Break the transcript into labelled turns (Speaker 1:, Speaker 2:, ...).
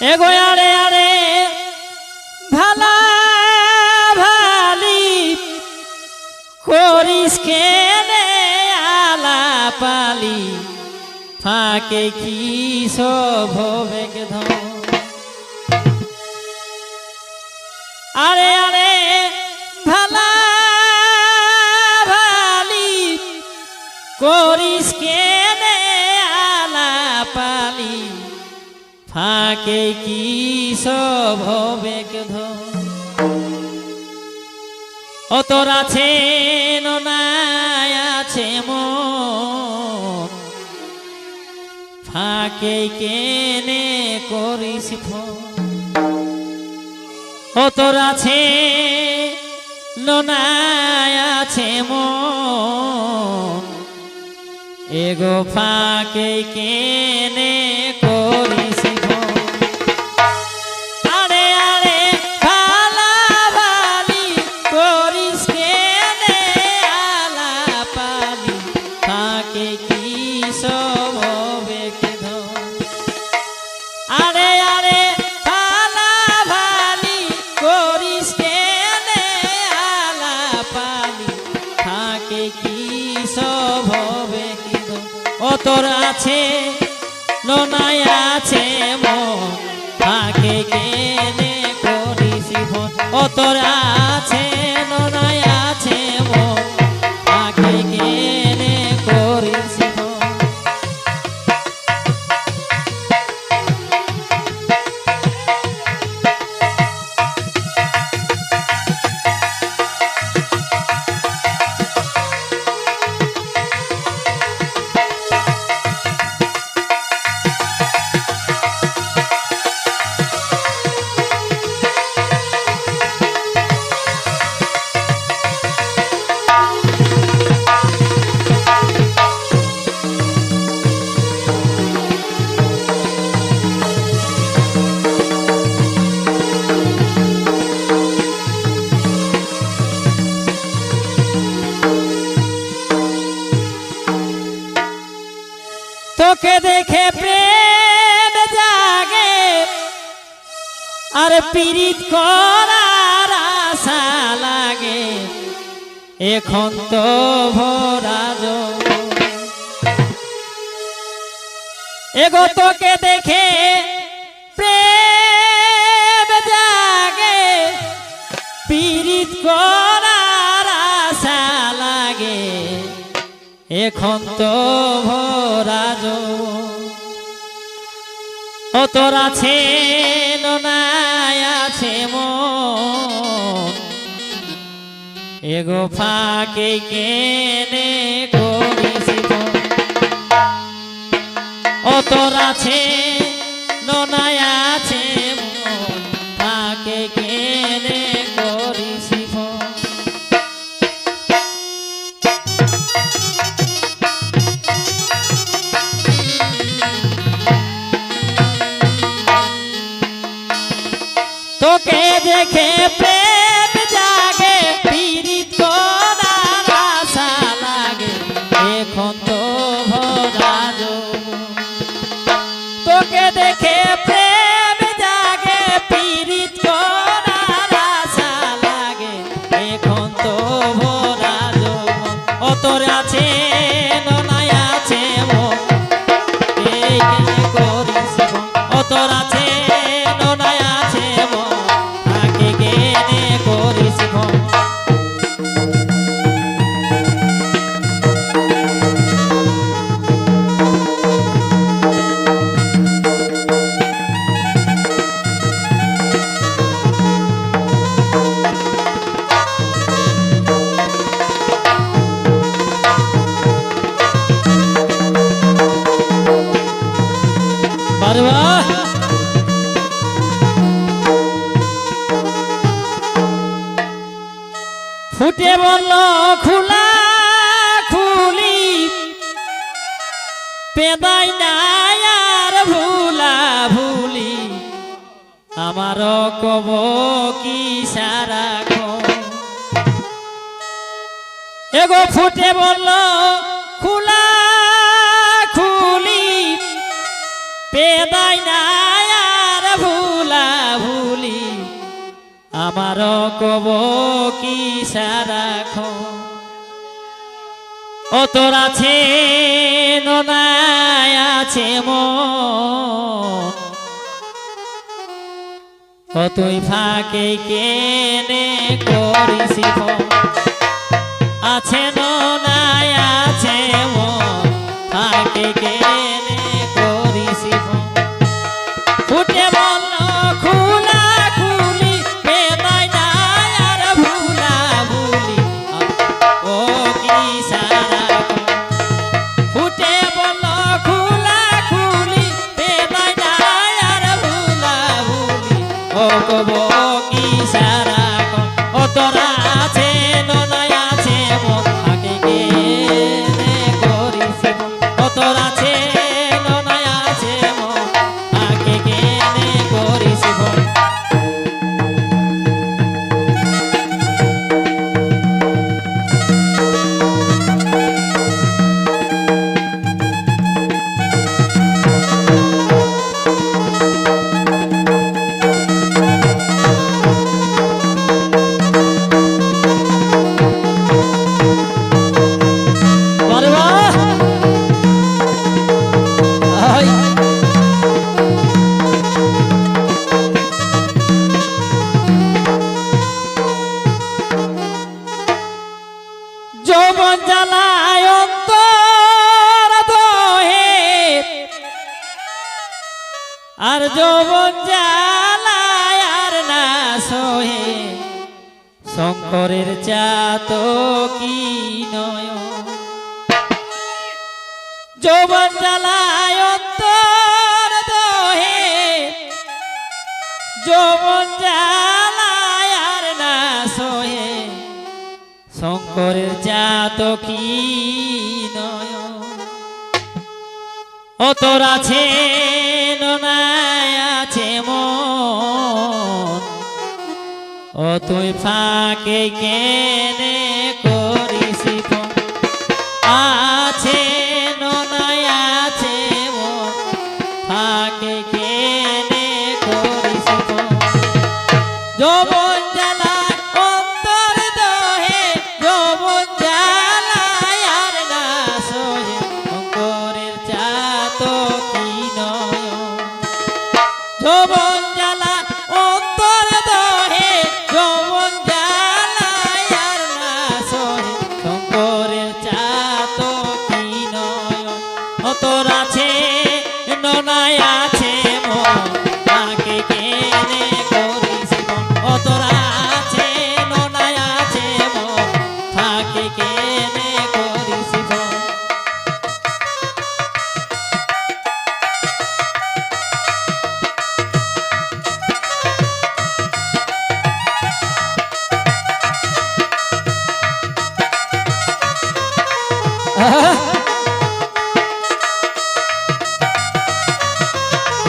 Speaker 1: এগো আরে আরে ভালা ভালি করিস কেনে আলা পালি ফাঁকে কি সব ধন আরে আরে ভালা ভালি করিস ফাঁকে কি সব হবে ধন ও তোর আছে আছে মন? ফাঁকে কেনে করিস ফোন? ও তোর আছে আছে মন? এগো ফাঁকে কেনে তোর আছে ননাই আছে মন। থাকে কেনে করিস ও তোর আছে তোকে দেখে প্রেম জাগে আর পীড়িত করার আশা লাগে এখন তো ভরা। এগো তোকে দেখে এখন তো ভরাজ অতর আছে আছে এগো ফাঁকে কেনে করিস অতর আছে তোর ফুটে বলল, খোলা, খুলি। পেদাই আর ভুলা ভুলি। আমার কব কি সারা এগো ফুটে বলল, খোলা, খুলি। পেদাই নাই আমার কব কি সারাখ ও তোর আছে ননায় আছে মন। তুই ফাঁকে কেনে করিস ও দহে। আর যৌবন জ্বালায় আর না সহে। শঙ্করের চাত কি নয় যৌবন জ্বালায় শঙ্করের জাত কি ও আছে আছে মন। ও তুই ফাঁকে কেনে तो